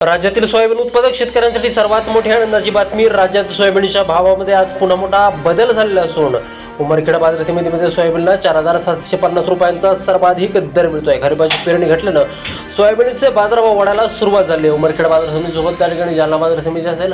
राज्यातील सोयाबीन उत्पादक शेतकऱ्यांसाठी सर्वात मोठी आनंदाची बातमी राज्यात सोयाबीनच्या भावामध्ये आज पुन्हा मोठा बदल झालेला असून उमरखेड बाजार समितीमध्ये सोयाबीनला चार हजार सातशे पन्नास रुपयांचा सर्वाधिक दर मिळतोय. खरीपाची पेरणी घटल्यानं सोयाबीनचे बाजारभाव वाढायला सुरुवात झाली. उमरखेडा उमरखेड बाजार समितीसोबत त्या ठिकाणी जालना बाजार समिती असेल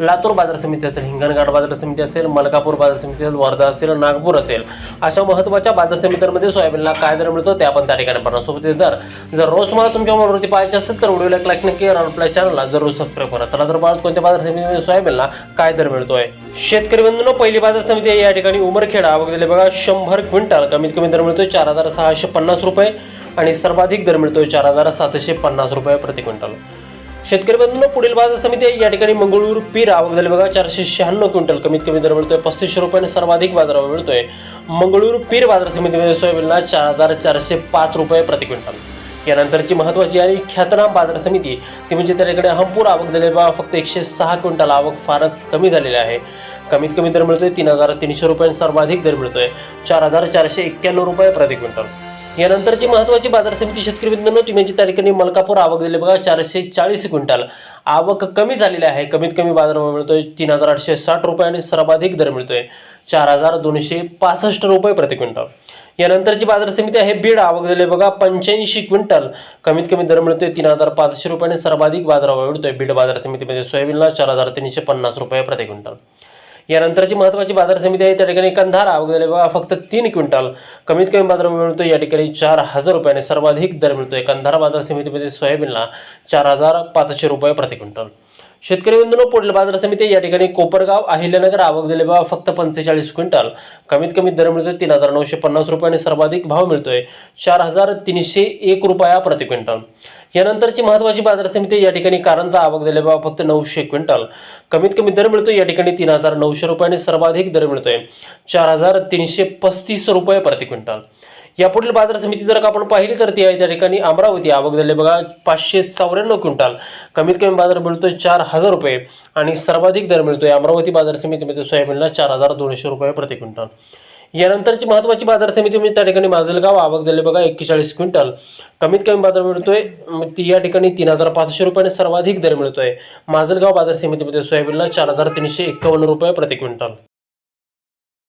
लातूर बाजार समिती असेल हिंगणघाट बाजार समिती असेल मलकापूर बाजार समिती असेल वर्धा असेल नागपूर असेल अशा महत्त्वाच्या बाजार समित्यांमध्ये सोयाबीनला काय दर मिळतो ते आपण त्या ठिकाणी पाहणार. सोबत दर जर रोज तुम्हाला तुमच्या मोबाईलवरती पाहायचे असेल तर व्हिडिओला एक लाईक नक्की करा आपल्या चॅनलला जरूर सबस्क्राईब करा. चला तर बाळा कोणत्या बाजार समितीमध्ये सोयाबीनला काय दर मिळतोय. शेतकरी बंधूंनो पहिली बाजार समिती आहे या ठिकाणी उमरखेडा. आवक बघा शंभर क्विंटल कमीत कमी दर मिळतोय चार हजार सहाशे पन्नास रुपये आणि सर्वाधिक दर मिळतोय चार हजार सातशे पन्नास रुपये प्रति क्विंटल. शेतकरी बंधूंनो पुढील बाजार समिती आहे. या ठिकाणी मंगळूर पीर आवक झाली बघा चारशे शहाण्णव क्विंटल कमीत कमी दर मिळतोय. पस्तीसशे रुपयाने सर्वाधिक बाजारावर मिळतोय. मंगळूर पीर बाजार समितीमध्ये सोयाबीनला चार हजार चारशे पाच रुपये प्रति क्विंटल. यानंतरची महत्त्वाची आणि ख्यातनाम बाजार समिती ती म्हणजे त्या ठिकाणी हंपूर आवक झाली बघा फक्त एकशे सहा क्विंटल आवक फारच कमी झालेली आहे. कमीत कमी दर मिळतोय तीन हजार तीनशे रुपयांनी सर्वाधिक दर मिळतोय. चार हजार चारशे एक्क्याण्णव रुपये प्रति क्विंटल. यानंतरची महत्त्वाची बाजार समिती शेतकरी मित्रांनो तुम्ही तारखेने मलकापूर आवक दिली. बघा चारशे चाळीस क्विंटल. आवक कमी झालेली आहे. कमीत कमी बाजारभाव मिळतोय तीन हजार आठशे साठ रुपये आणि सर्वाधिक दर मिळतोय. चार हजार दोनशे पासष्ट रुपये प्रति क्विंटल. यानंतरची बाजार समिती आहे. बीड आवक दिले. बघा पंच्याऐंशी क्विंटल. कमीत कमी दर मिळतोय तीन हजार पाचशे रुपये आणि सर्वाधिक बाजारभाव मिळतोय. बीड बाजार समितीमध्ये सोयाबीनला चार हजार तीनशे पन्नास रुपये प्रति क्विंटल. यानंतरची महत्त्वाची बाजार समिती आहे त्या ठिकाणी कंधार वगैरे बघा फक्त तीन क्विंटल कमीत कमी बाजार मिळतो. या ठिकाणी चार हजार रुपयाने सर्वाधिक दर मिळतोय. कंधार बाजार समितीमध्ये सोयाबीनला चार हजार पाचशे रुपये प्रति क्विंटल. शेतकरी बंधूंनो पुढील बाजार समिती या ठिकाणी कोपरगाव अहिल्यानगर आवक दिले बाबा फक्त पंचेचाळीस क्विंटल. कमीत कमी दर मिळतोय तीन हजार नऊशे पन्नास रुपयाने सर्वाधिक भाव मिळतोय चार हजार तीनशे एक रुपया प्रति क्विंटल. यानंतरची महत्त्वाची बाजार समिती या ठिकाणी कारंजा आवक दिले बाबा फक्त नऊशे क्विंटल. कमीत कमी दर मिळतो या ठिकाणी तीन हजार नऊशे रुपयाने सर्वाधिक दर मिळतोय चार हजार तीनशे पस्तीस रुपये प्रति क्विंटल. यापुढील बाजार समिती जर का आपण पाहिली तर ती आहे त्या ठिकाणी अमरावती. आवक झाली बघा पाचशे चौऱ्याण्णव क्विंटल. कमीत कमी बाजार मिळतोय चार हजार रुपये आणि सर्वाधिक दर मिळतोय अमरावती बाजार समितीमध्ये सोयाबीनला चार हजार दोनशे रुपये प्रति क्विंटल. यानंतरची महत्त्वाची बाजार समिती म्हणजे त्या ठिकाणी माजलगाव. आवक झाले बघा एक्केचाळीस क्विंटल. कमीत कमी बाजार मिळतोय ती या ठिकाणी तीन हजार पाचशे रुपयाने सर्वाधिक दर मिळतोय. माजलगाव बाजार समितीमध्ये सोयाबीनला चार हजार तीनशे एक्कावन्न रुपये प्रति क्विंटल.